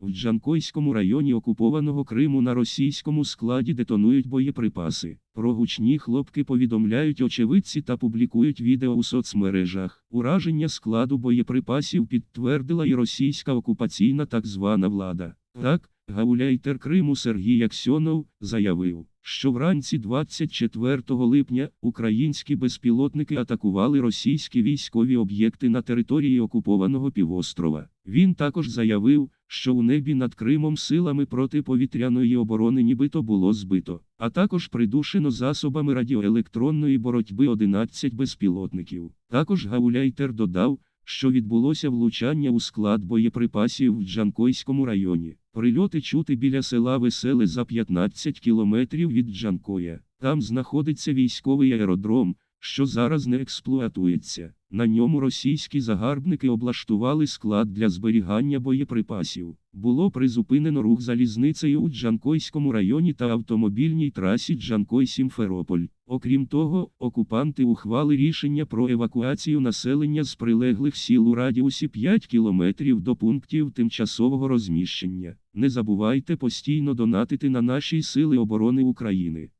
В Джанкойському районі окупованого Криму на російському складі детонують боєприпаси. Про гучні хлопки повідомляють очевидці та публікують відео у соцмережах. Ураження складу боєприпасів підтвердила і російська окупаційна так звана влада. Так, гауляйтер Криму Сергій Аксьонов заявив, що вранці 24 липня українські безпілотники атакували російські військові об'єкти на території окупованого півострова. Він також заявив, що у небі над Кримом силами протиповітряної оборони нібито було збито, а також придушено засобами радіоелектронної боротьби 11 безпілотників. Також Гауляйтер додав, що відбулося влучання у склад боєприпасів в Джанкойському районі. Прильоти чути біля села Веселе за 15 кілометрів від Джанкоя. Там знаходиться військовий аеродром, що зараз не експлуатується. На ньому російські загарбники облаштували склад для зберігання боєприпасів. Було призупинено рух залізницею у Джанкойському районі та автомобільній трасі Джанкой-Сімферополь. Окрім того, окупанти ухвали рішення про евакуацію населення з прилеглих сіл у радіусі 5 кілометрів до пунктів тимчасового розміщення. Не забувайте постійно донатити на наші сили оборони України.